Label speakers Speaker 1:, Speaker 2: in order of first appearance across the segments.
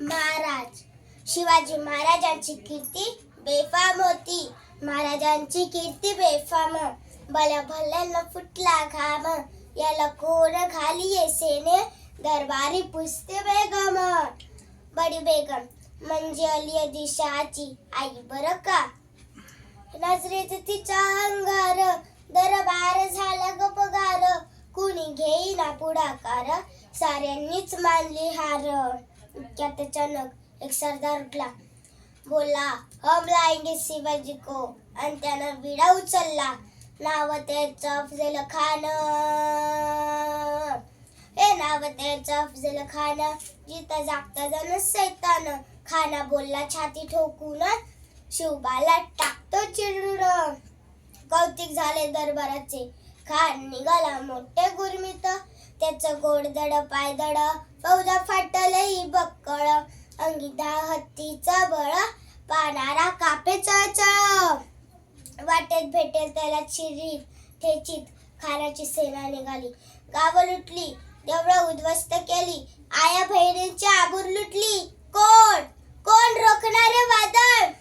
Speaker 1: महाराज. शिवाजी महाराजांची कीर्ती बेफाम होती. महाराजांची कीर्ती बेफाम. भल्या भल्यांना फुटला घाम. याला कोर घाली सेने? दरबारी पुसते बेगम. बडी बेगम म्हणजे अली दिशाची आई बरं का? नजरेत तिचा अंगार. दरबार झाला गपगार. कुणी घेईना पुढाकार. साऱ्यांनीच मानली हार. इतक्यात अचानक एक सरदार उठला. बोला हम लाएंगे शिवाजी को. आणि त्यानं विडा उचलला. नाव त्याचं अफजल खान. हे नाव त्याचं अफजल खान. जिथं जागता जण सैतान. खाना बोलला छाती ठोकून शिवबाला टाकतो चिडून कौतिक झाले दरबाराचे. खान निघाला मोठे गुरमीत. त्याचं गोडदड पायदड फौजा फाटले. अंगी हत्तीचा बळ पानारा कापे चळचळ. वाटेत भेटेल त्याला चिरीत ठेचीत खाण्याची सेना निघाली. गाव लुटली देवळं उद्ध्वस्त केली. आया बहिणींची आबूर लुटली. कोण? कोण रोखणारे वादळ?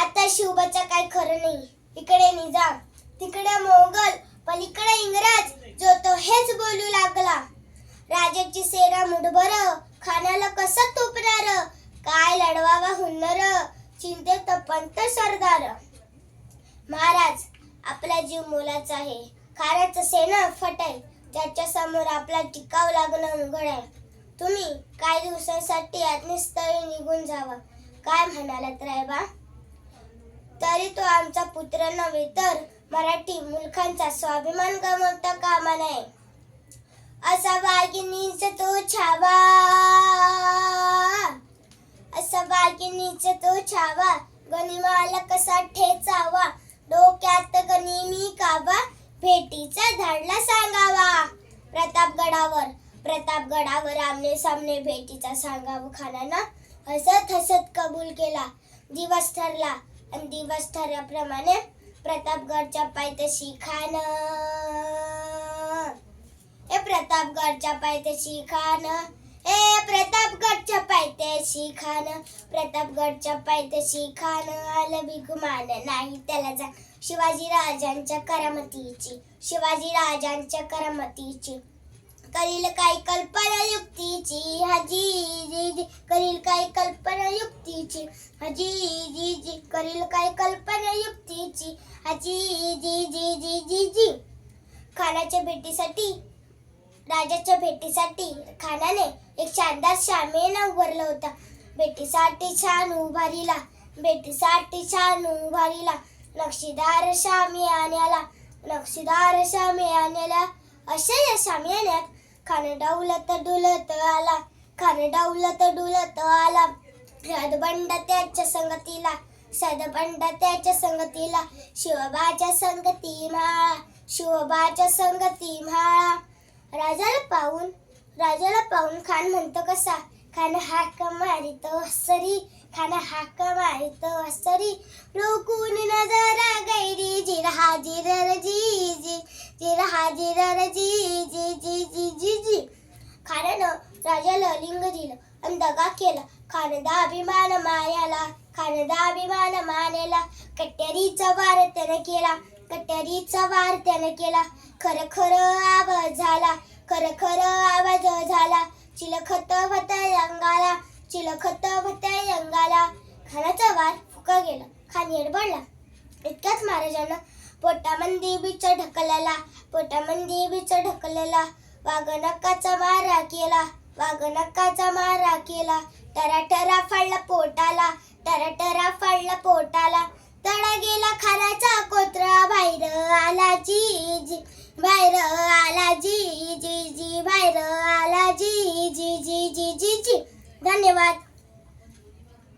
Speaker 1: आता शिवबाचा काय खरं नाही. इकडे निजाम तिकडे मोगल पलीकडे इंग्रज जो तो हेच बोलू लागला. राजाची सेना मुठभर खानाला कसं तुपणार? काय लढवावा हुन्नर? चिंतेत पंत सरदार. महाराज आपला जीव मोलाचा आहे. खाण्याचं सेना फटेल. त्याच्यासमोर आपला टिकाव लागणं उघड आहे तुम्ही काही दिवसांसाठी अग्निस्थळी निघून जावा. काय म्हणालात रायबा तरी तो आमचा पुत्र नव्हे तर मराठी मुलखांचा स्वाभिमान गमवता कामा नये. असा वागिनीच तो छावा. वाघिणीच छावा कसा ठेचावा? डोक्यात गणिमी कावा? भेटीचा धाडला सांगावा. प्रतापगडावर प्रतापगडावर आमने सामने भेटीचा सांगावं खानाना. हसत हसत कबूल केला. दिवस ठरला आणि दिवस ठरल्याप्रमाणे प्रतापगडच्या पायथ्याशी खान हे प्रतापगडच्या पायथ्याशी खान ए प्रतापगडच्या पायथ्याशी खान प्रतापगडच्या पायथ्याशी खान आलं बिगुमान नाही त्याला जा. शिवाजी राजांच्या करामतीची शिवाजी राजांच्या करामतीची. करील काय कल्पना युक्तीची हजी जी जी करील काय कल्पना युक्तीची हजी जी जी करील काय कल्पना युक्तीची हजी जी जी जी जी जी खानाच्या भेटीसाठी राजाच्या भेटीसाठी खानाने एक शानदार शामियाना उभारला होता. भेटीसाठी छान उभारीला भेटीसाठी छान उभारीला. नक्षीदार शामियान्याला नक्षीदार शामियान्याला अशा या शामियान्यात खान डावलत डुलत आला खान डावलत डुलत आला. सदबंड त्याच्या संगतीला सदबंड त्याच्या संगतीला. शिवबाच्या संगती म्हाळा शिवबाच्या संगती म्हाळा राजाला पाहून राजाला पाहून खान म्हणतो कसा? खान हाक मारित सरी खान हाक मारित सरी रोकून नजरा गैरी जिरहा जिरर जी जी. जिरहा जिरर जी जी जी जी जी जी. खानानं राजाला लिंग दिलं आणि दगा केला. खानदा अभिमान मायाला खानदा अभिमान मानेला. कट्यारीचा वार त्यानं केला कट्यारीचा वार त्यानं केला. खरं खरं आवाज झाला. खरं खरं आवाज झाला. चिलखत भत अंगाला चिलखत भत अंगाला खानाचा वार फुका गेला. खान येडबडला इतक्याच महाराजांना पोटामंदी बीच ढकलला. पोटामंदी बीच ढकलला. वाघनकाचा मारा केला. वाघनकाचा मारा केला. टराटरा फाडला पोटाला. टराटरा फाडला पोटाला. तडा गेला खानाचा. कोत्रा बाहेर आला जी जी बाहेर जी जी जी बाहेर आला. जी जी जी जी जी जी. धन्यवाद.